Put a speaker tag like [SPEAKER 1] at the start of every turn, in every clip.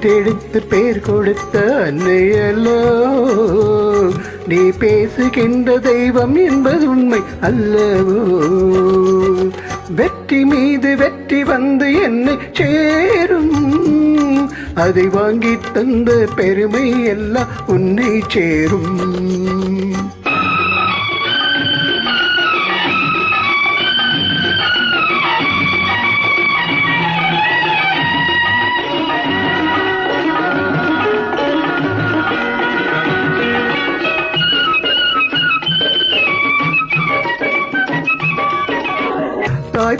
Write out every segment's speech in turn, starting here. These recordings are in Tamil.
[SPEAKER 1] பெற்றெடுத்து பேர் கொடுத்த அன்னை நீ பேசுகின்ற தெய்வம் என்பது உண்மை அல்லவோ. வெற்றி மீது வெற்றி வந்து என்னை சேரும். அதை வாங்கி தந்த பெருமை எல்லாம் உன்னை சேரும்.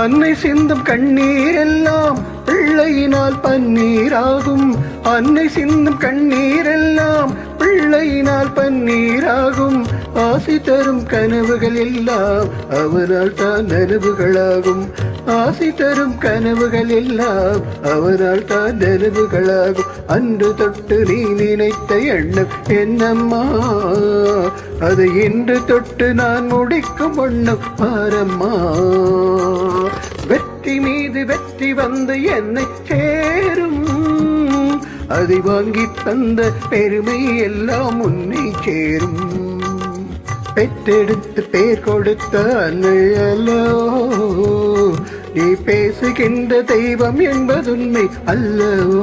[SPEAKER 1] அன்னை சிந்தும் கண்ணீர் எல்லாம் பிள்ளையினால் பன்னீராகும். அன்னை சிந்தும் கண்ணீர் எல்லாம் பிள்ளையினால் பன்னீராகும். ஆசை தரும் கனவுகள் எல்லாம் அவரால் தான் நனவுகளாகும். ஆசை தரும் கனவுகள் எல்லாம் அவரால் தான் நனவுகளாகும். அன்று தொட்டு நீ நினைத்த எண்ணம் என்னம்மா? அது இன்று தொட்டு நான் முடிக்கும் ஒண்ணு பாரம்மா. வெற்றி மீது வெற்றி வந்து என்னை சேரும். அதை வாங்கி தந்த பெருமை எல்லாம் உன்னை சேரும். பெற்றெடுத்து பேர் கொடுத்த அன்னையலோ நீ பேசுகின்ற தெய்வம் என்பதுண்மை அல்லவோ.